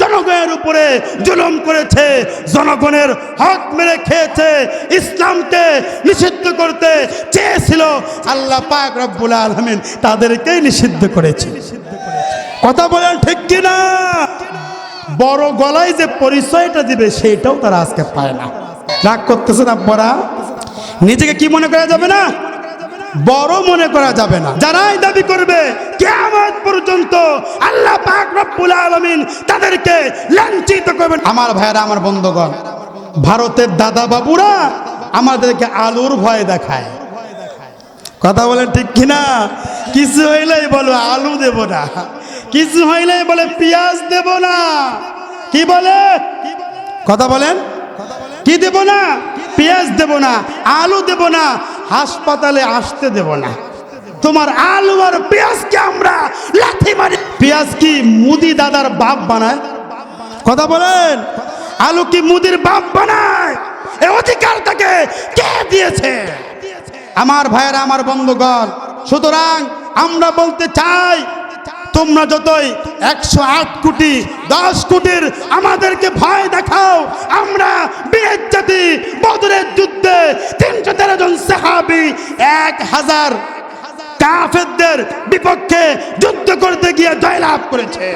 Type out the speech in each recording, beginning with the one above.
জনগণের উপরে জুলুম করেছে, জনগণের হক মেরে খেয়েছে, ইসলামকে নিষিদ্ধ করতে চেয়েছিল। আল্লাহ পাক রব্বুল আলমিন তাদেরকেই নিষিদ্ধ করেছে। কথা বলেন ঠিক কিনা? বড় গলায় যে পরিচয়টা দিবে, সেটাও তারা আজকে পায় না। রাগ করতেছেন আপনারা নিজেকে কি মনে করা যাবে না? বড় মনে করা যাবে না। যারাই দাবি করবে কেমন পর্যন্ত আল্লাহ আলামিন তাদেরকে লাঞ্ছিত করবেন। আমার ভাইরা আমার বন্ধুগণ, ভারতের দাদা বাবুরা আমাদেরকে আলুর ভয় দেখায়। কথা বলেন ঠিক কিনা? কিছু হইলেই বলো, আলু দেব না। কিছু হইলেই বলে, পেঁয়াজ দেব না। কি বলে? কথা বলেন। কি দেব না? পেঁয়াজ দেব না। আলু দেব না। হাসপাতালে আসতে দেব না। তোমার আলু আর পেঁয়াজকে আমরা লাথি মারি। পেঁয়াজ কি মুদি দাদার বাপ বানায়? কথা বলেন। আলু কি মুদির বাপ বানায়? এ অধিকার তাকে কে দিয়েছে? আমার ভাইয়েরা, আমার বন্ধুগণ, সুতরাং আমরা বলতে চাই তোমরা যতই একশো আট কোটি, দশ কোটির আমাদেরকে ভয় দেখাও, আমরা বীরের জাতি, বদরের যুদ্ধে তিনশো তেরো জন সাহাবি, এক হাজার কাফেরদের বিপক্ষে যুদ্ধ করতে গিয়ে জয়লাভ করেছে।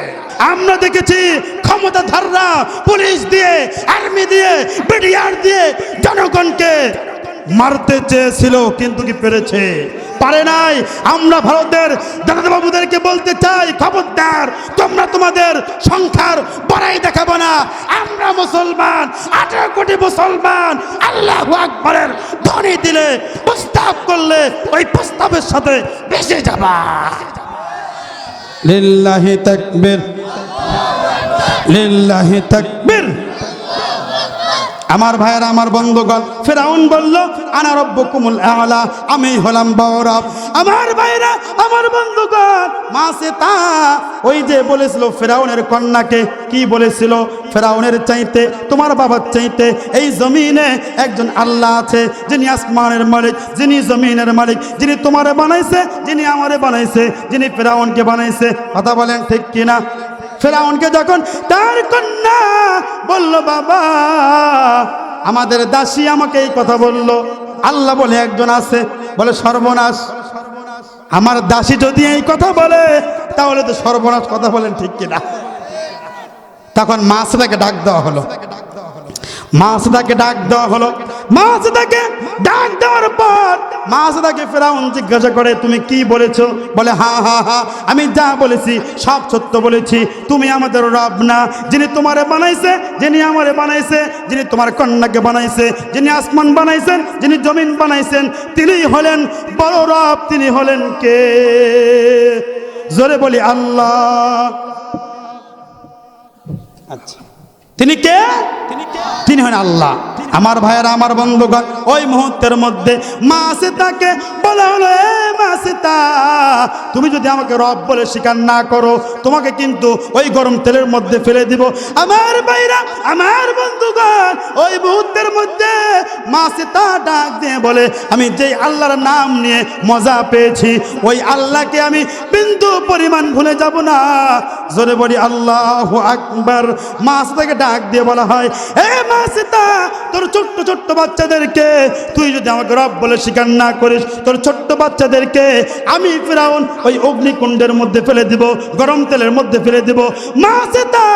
আমরা দেখেছি ক্ষমতাধাররা পুলিশ দিয়ে, আর্মি দিয়ে, বিডিআর দিয়ে জনগণকে মারতে চেয়েছিল, কিন্তু কি পেরেছে? পারে নাই। আমরা ভারতের দাদাবাবুদেরকে বলতে চাই, খবরদার, তোমরা তোমাদের সংখ্যার বড়াই দেখাবো না। আমরা মুসলমান, আঠারো কোটি মুসলমান, আল্লাহ আকবরের ধ্বনি দিলে, প্রস্তাব করলে ওই প্রস্তাবের সাথে বেঁচে যাবা। লিল্লাহি তাকবীর। লিল্লাহি তাকবীর। আমার ভাইয়েরা, আমার বন্ধুগণ, ফেরাউন বলল, আনা রব্বকুমুল আলা আমি হলাম বরফ আমার ভাইরা আমার বন্ধুগণ, মা তা ওই যে বলেছিল ফেরাউনের কন্যাকে, কি বলেছিল? ফেরাউনের চাইতে, তোমার বাবার চাইতে এই জমিনে একজন আল্লাহ আছে, যিনি আসমানের মালিক, যিনি জমিনের মালিক, যিনি তোমারে বানাইছে, যিনি আমারে বানাইছে, যিনি ফেরাউনকে বানাইছে। কথা বলেন ঠিক কিনা? ফেরাউনকে যখন তার কন্যা বলল, বাবা, আমাদের দাসী আমাকে এই কথা বলল। আল্লাহ বলে, একজন আছে। বলে, সর্বনাশ। আমার দাসী যদি এই কথা বলে, তাহলে তো সর্বনাশ কথা বলেন ঠিক কিনা? তখন মাছটাকে ডাক দেওয়া হলো। মাছটাকে ডাক দেওয়া হলো। মাছটাকে ডাক দেওয়ার পর মাছটাকে ফেরাউন জিজ্ঞাসা করে, তুমি কি বলেছ? বলে, হা হা হা, আমি যা বলেছি সব সত্য বলেছি। তুমি আমাদের রব না, যিনি তোমারে বানাইছে, যিনি আমারে বানাইছে, যিনি তোমার কন্যাকে বানাইছে, যিনি আসমান বানাইছেন, যিনি জমিন বানাইছেন, তিনি হলেন বড় রব, তিনি হলেন কে? জোরে বলি, আল্লাহ। আচ্ছা। তিনি কে? তিনি হলেন আল্লাহ। আমার ভাইয়েরা, আমার বন্ধুগণ, ওই মুহূর্তের মধ্যে মা সীতাকে বলা হলো, এ মা সীতা, তুমি যদি আমাকে রব বলে স্বীকার না করো, তোমাকে কিন্তু ওই গরম তেলের মধ্যে ফেলে দিব। আমার ভাইরা আমার বন্ধুগণ, ওই মুহূর্তের মধ্যে মা সীতা ডাক দিয়ে বলে, আমি যেই আল্লাহর নাম নিয়ে মজা পেয়েছি, ওই আল্লাহকে আমি বিন্দু পরিমাণ ভুলে যাব না। জোরে বলি, আল্লাহ আকবার। মা সীতাকে ডাক দিয়ে বলা হয়, এ মা সীতা তোর ছোট্ট ছোট্ট বাচ্চাদেরকে তুই যদি আমাকে রব বলে স্বীকার না করিস, তোর ছোট্ট বাচ্চাদেরকে আমি ফেরাউন ওই অগ্নিকুণ্ডের মধ্যে ফেলে দিব, গরম তেলের মধ্যে ফেলে দিব। মা সীতা